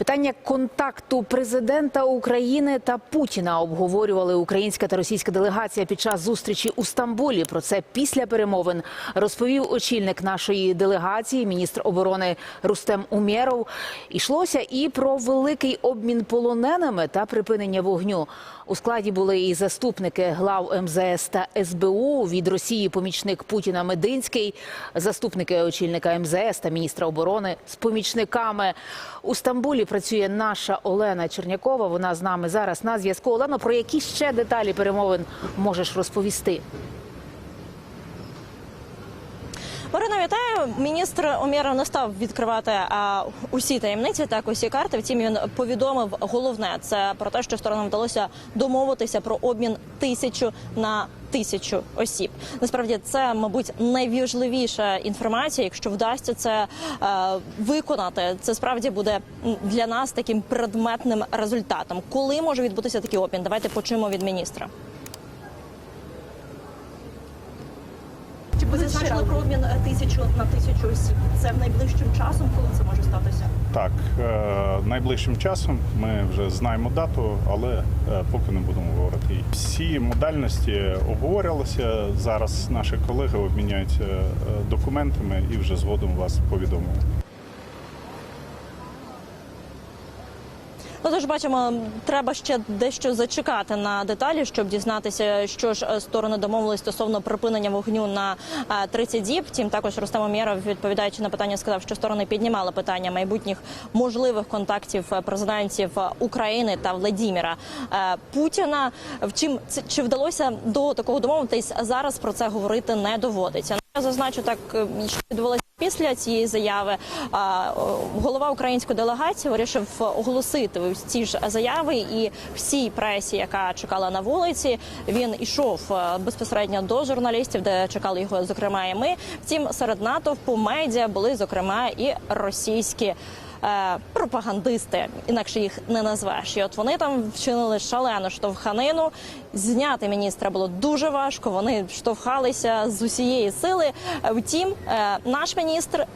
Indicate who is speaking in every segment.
Speaker 1: Питання контакту президента України та Путіна обговорювали українська та російська делегація під час зустрічі у Стамбулі. Про це після перемовин розповів очільник нашої делегації, міністр оборони Рустем Умєров. Ішлося і про великий обмін полоненими та припинення вогню. У складі були і заступники глав МЗС та СБУ від Росії. Помічник Путіна Мединський, заступники очільника МЗС та міністра оборони з помічниками. У Стамбулі працює наша Олена Чернякова. Вона з нами зараз на зв'язку. Олено, про які ще деталі перемовин можеш розповісти?
Speaker 2: Марина, вітаю. Міністр Омєров не став відкривати а, усі таємниці, так усі карти. Втім, він повідомив головне це про те, що сторонам вдалося домовитися про обмін тисячу на тисячу осіб. Насправді це, мабуть, найважливіша інформація. Якщо вдасться це е, виконати, це справді буде для нас таким предметним результатом. Коли може відбутися такий обмін? Давайте почуємо від міністра.
Speaker 3: Ви зазначили про обмін е, тисячу на тисячу осіб? Це найближчим часом, коли це може статися?
Speaker 4: Так, е, найближчим часом ми вже знаємо дату, але е, поки не будемо говорити. Всі модальності обговорювалися. Зараз наші колеги обміняються документами і вже згодом вас повідомимо.
Speaker 2: Ну, тож бачимо, треба ще дещо зачекати на деталі, щоб дізнатися, що ж е, сторони домовились стосовно припинення вогню на е, 30 діб. Втім, також Рустем Омєров, відповідаючи на питання, сказав, що сторони піднімали питання майбутніх можливих контактів е, президентів України та Владіміра е, Путіна. Втім, чи вдалося до такого домовитись зараз про це говорити не доводиться. Я зазначу так, е, що відбулося після цієї заяви. Голова української делегації вирішив оголосити ці ж заяви і всій пресі, яка чекала на вулиці. Він ішов е, безпосередньо до журналістів, де чекали його, зокрема, і ми. Втім, серед натовпу медіа були зокрема і російські. Е, Пропагандисти, інакше їх не назвеш. І от вони там вчинили шалену штовханину. Зняти міністра було дуже важко. Вони штовхалися з усієї сили. Втім, е, наш міністр.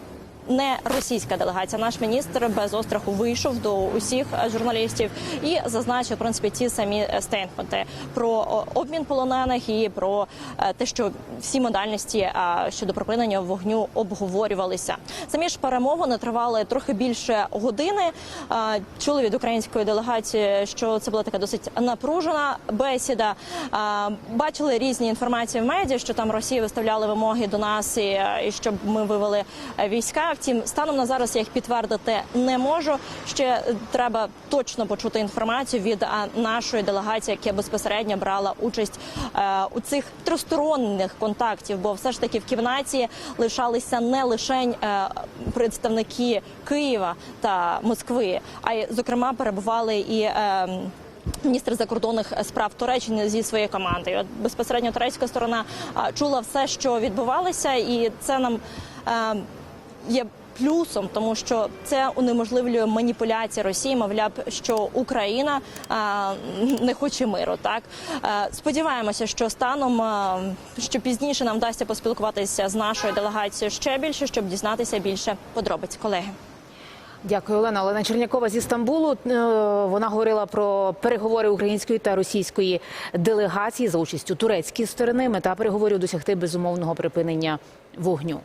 Speaker 2: Не російська делегація, наш міністр без остраху вийшов до усіх е, журналістів і зазначив в принципі ті самі е, стейтменти про обмін полонених і про е, те, що всі модальності е, щодо припинення вогню обговорювалися. Самі ж перемовини тривали трохи більше години. Е, Чули від української делегації, що це була така досить напружена бесіда. Е, Бачили різні інформації в медіа, що там Росія виставляли вимоги до нас, і, е, щоб ми вивели е, війська. Втім, станом на зараз я їх підтвердити не можу. Ще треба точно почути інформацію від нашої делегації, яка безпосередньо брала участь е, у цих тристоронних контактів, бо все ж таки в кімнаті лишалися не лише е, представники Києва та Москви, а й зокрема перебували і. е, Міністр закордонних справ Туреччини зі своєю командою. От безпосередньо турецька сторона чула все, що відбувалося, і це нам є плюсом, тому що це унеможливлює маніпуляції Росії. Мовляв, що Україна не хоче миру. Так сподіваємося, що станом що пізніше нам вдасться поспілкуватися з нашою делегацією ще більше, щоб дізнатися більше подробиць, колеги.
Speaker 1: Дякую, Олена. Олена Чернякова зі Стамбулу. Е, Вона говорила про переговори української та російської делегації за участю турецької сторони. Мета переговорів досягти безумовного припинення вогню.